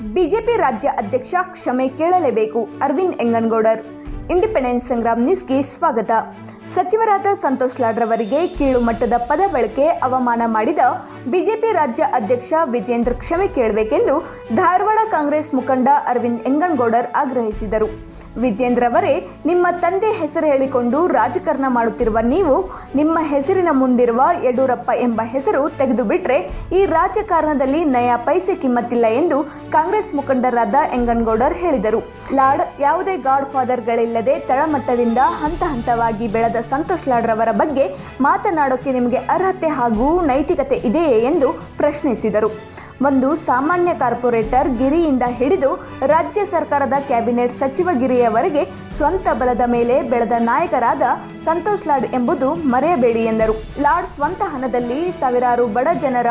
BJP ರಾಜ್ಯ ಅಧ್ಯಕ್ಷ ಕ್ಷಮೆ ಕೇಳಲೇಬೇಕು. ಅರವಿಂದ್ ಎಂಗನ್ಗೌಡರ್. ಇಂಡಿಪೆಂಡೆನ್ಸ್ ಸಂಗ್ರಾಮ್ ನ್ಯೂಸ್ಗೆ ಸ್ವಾಗತ. ಸಚಿವರಾದ ಸಂತೋಷ್ ಲಾಡ್ರವರಿಗೆ ಕೀಳು ಮಟ್ಟದ ಪದ ಬಳಕೆ ಅವಮಾನ ಮಾಡಿದ ಬಿಜೆಪಿ ರಾಜ್ಯ ಅಧ್ಯಕ್ಷ ವಿಜೇಂದ್ರ ಕ್ಷಮೆ ಕೇಳಬೇಕೆಂದು ಧಾರವಾಡ ಕಾಂಗ್ರೆಸ್ ಮುಖಂಡ ಅರವಿಂದ್ ಎಂಗನ್ಗೌಡರ್ ಆಗ್ರಹಿಸಿದರು. ವಿಜೇಂದ್ರ ಅವರೇ, ನಿಮ್ಮ ತಂದೆ ಹೆಸರು ಹೇಳಿಕೊಂಡು ರಾಜಕಾರಣ ಮಾಡುತ್ತಿರುವ ನೀವು, ನಿಮ್ಮ ಹೆಸರಿನ ಮುಂದಿರುವ ಯಡಿಯೂರಪ್ಪ ಎಂಬ ಹೆಸರು ತೆಗೆದುಬಿಟ್ರೆ ಈ ರಾಜಕಾರಣದಲ್ಲಿ ನಯ ಪೈಸೆ ಕಿಮ್ಮತ್ತಿಲ್ಲ ಎಂದು ಕಾಂಗ್ರೆಸ್ ಮುಖಂಡರಾದ ಎಂಗನ್ಗೌಡರ್ ಹೇಳಿದರು. ಲಾಡ್ ಯಾವುದೇ ಗಾಡ್ ಫಾದರ್ಗಳಿಲ್ಲದೆ ತಳಮಟ್ಟದಿಂದ ಹಂತ ಹಂತವಾಗಿ ಬೆಳೆದ ಸಂತೋಷ್ ಲಾಡ್ರವರ ಬಗ್ಗೆ ಮಾತನಾಡೋಕೆ ನಿಮಗೆ ಅರ್ಹತೆ ಹಾಗೂ ನೈತಿಕತೆ ಇದೆಯೇ ಎಂದು ಪ್ರಶ್ನಿಸಿದರು. ಒಂದು ಸಾಮಾನ್ಯ ಕಾರ್ಪೊರೇಟರ್ ಗಿರಿಯಿಂದ ಹಿಡಿದು ರಾಜ್ಯ ಸರ್ಕಾರದ ಕ್ಯಾಬಿನೆಟ್ ಸಚಿವಗಿರಿಯವರೆಗೆ ಸ್ವಂತ ಬಲದ ಮೇಲೆ ಬೆಳೆದ ನಾಯಕರಾದ ಸಂತೋಷ್ ಲಾಡ್ ಎಂಬುದು ಮರೆಯಬೇಡಿ ಎಂದರು. ಲಾಡ್ ಸ್ವಂತ ಹಣದಲ್ಲಿ ಸಾವಿರಾರು ಬಡ ಜನರ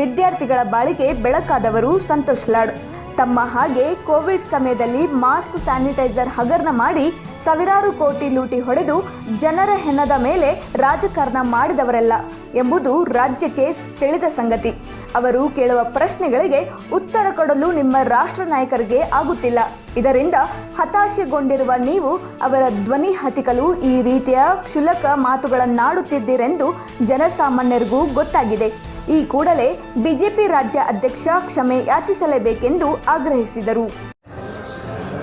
ವಿದ್ಯಾರ್ಥಿಗಳ ಬಾಳಿಗೆ ಬೆಳಕಾದವರು ಸಂತೋಷ್ ಲಾಡ್. ತಮ್ಮ ಹಾಗೆ ಕೋವಿಡ್ ಸಮಯದಲ್ಲಿ ಮಾಸ್ಕ್, ಸ್ಯಾನಿಟೈಸರ್ ಹಗರಣ ಮಾಡಿ ಸಾವಿರಾರು ಕೋಟಿ ಲೂಟಿ ಹೊಡೆದು ಜನರ ಹೆಣದ ಮೇಲೆ ರಾಜಕಾರಣ ಮಾಡಿದವರಲ್ಲ ಎಂಬುದು ರಾಜ್ಯಕ್ಕೆ ತಿಳಿದ ಸಂಗತಿ. ಅವರು ಕೇಳುವ ಪ್ರಶ್ನೆಗಳಿಗೆ ಉತ್ತರ ಕೊಡಲು ನಿಮ್ಮ ರಾಷ್ಟ್ರ ನಾಯಕರಿಗೆ ಆಗುತ್ತಿಲ್ಲ. ಇದರಿಂದ ಹತಾಶೆಗೊಂಡಿರುವ ನೀವು ಅವರ ಧ್ವನಿ ಹತಿಕಲು ಈ ರೀತಿಯ ಕ್ಷುಲಕ ಮಾತುಗಳನ್ನಾಡುತ್ತಿದ್ದೀರೆಂದು ಜನಸಾಮಾನ್ಯರಿಗೂ ಗೊತ್ತಾಗಿದೆ. ಈ ಕೂಡಲೇ ಬಿಜೆಪಿ ರಾಜ್ಯ ಅಧ್ಯಕ್ಷ ಕ್ಷಮೆ ಯಾಚಿಸಲೇಬೇಕೆಂದು ಆಗ್ರಹಿಸಿದರು.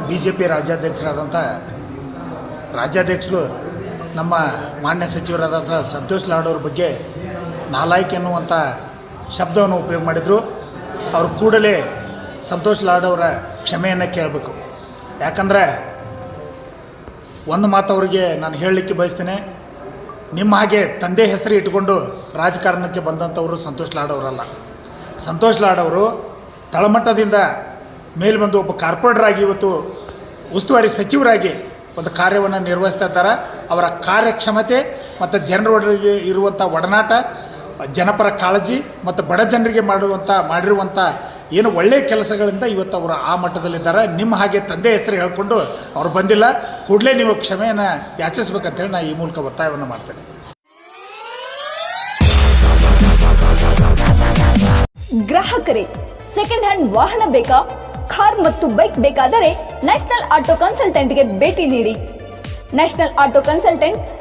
ಬಿಜೆಪಿ ರಾಜ್ಯಾಧ್ಯಕ್ಷರಾದಂಥ ರಾಜ್ಯಾಧ್ಯಕ್ಷರು ನಮ್ಮ ಮಾನ್ಯ ಸಚಿವರಾದಂಥ ಸಂತೋಷ್ ಲಾಡ್ ಬಗ್ಗೆ ನಾಲಾಯ್ಕೆ ಎನ್ನುವಂಥ ಶಬ್ದವನ್ನು ಉಪಯೋಗ ಮಾಡಿದರು. ಅವರು ಕೂಡಲೇ ಸಂತೋಷ್ ಲಾಡ್ ಅವರ ಕ್ಷಮೆಯನ್ನು ಕೇಳಬೇಕು. ಯಾಕಂದರೆ ಒಂದು ಮಾತು ಅವರಿಗೆ ನಾನು ಹೇಳಲಿಕ್ಕೆ ಬಯಸ್ತೇನೆ. ನಿಮ್ಮ ಹಾಗೆ ತಂದೆ ಹೆಸರು ಇಟ್ಟುಕೊಂಡು ರಾಜಕಾರಣಕ್ಕೆ ಬಂದಂಥವರು ಸಂತೋಷ್ ಲಾಡ್ ಅವರಲ್ಲ ಸಂತೋಷ್ ಲಾಡ್ ಅವರು ತಳಮಟ್ಟದಿಂದ ಮೇಲೆ ಬಂದು ಒಬ್ಬ ಕಾರ್ಪೊರೇಟರಾಗಿ ಇವತ್ತು ಉಸ್ತುವಾರಿ ಸಚಿವರಾಗಿ ಒಂದು ಕಾರ್ಯವನ್ನು ನಿರ್ವಹಿಸ್ತಾ ಇದ್ದಾರೆ. ಅವರ ಕಾರ್ಯಕ್ಷಮತೆ ಮತ್ತು ಜನರೊಳಗೆ ಇರುವಂಥ ಒಡನಾಟ ಜನಪರ ಕಾಳಜಿ ಮತ್ತು ಬಡ ಜನರಿಗೆ ಮಾಡುವಂಥ ಮಾಡಿರುವಂಥ ಏನು ಒಳ್ಳೆಯ ಕೆಲಸಗಳಿಂದ ಇವತ್ತು ಅವರು ಆ ಮಟ್ಟದಲ್ಲಿದ್ದಾರೆ. ನಿಮ್ಮ ಹಾಗೆ ತಂದೆ ಹೆಸರು ಹೇಳ್ಕೊಂಡು ಅವ್ರು ಬಂದಿಲ್ಲ. ಕೂಡಲೇ ನೀವು ಕ್ಷಮೆಯನ್ನು ಯಾಚಿಸ್ಬೇಕಂತೇಳಿ ನಾನು ಈ ಮೂಲಕ ಒತ್ತಾಯವನ್ನು ಮಾಡ್ತೇನೆ. ಗ್ರಾಹಕರೇ ಸೆಕೆಂಡ್ ಹ್ಯಾಂಡ್ ವಾಹನ ಬೇಕಾ? ಕಾರ್ ಮತ್ತು ಬೈಕ್ ಬೇಕಾದರೆ ನ್ಯಾಷನಲ್ ಆಟೋ ಕನ್ಸಲ್ಟೆಂಟ್ಗೆ ಭೇಟಿ ನೀಡಿ. National auto consultant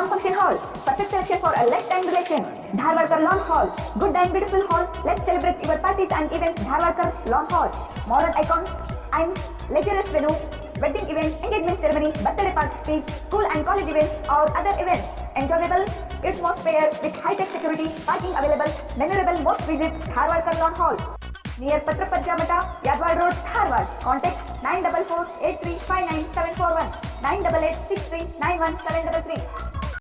Lawn Function Hall. Perfect selection for a lifetime relation. Lawn Hall. Good and beautiful hall. Let's celebrate your parties and events. Dharwarkar Lawn Hall. Modern icon and luxurious venue. Wedding events, engagement ceremony, birthday parties, school and college events or other events. Enjoyable atmosphere with high-tech security, parking available. Memorable most visit Dharwarkar Lawn Hall. Near Patrapajja Mata, Yadwad Road, Dharwad. Contact 944 8359 741 988 63 91 733.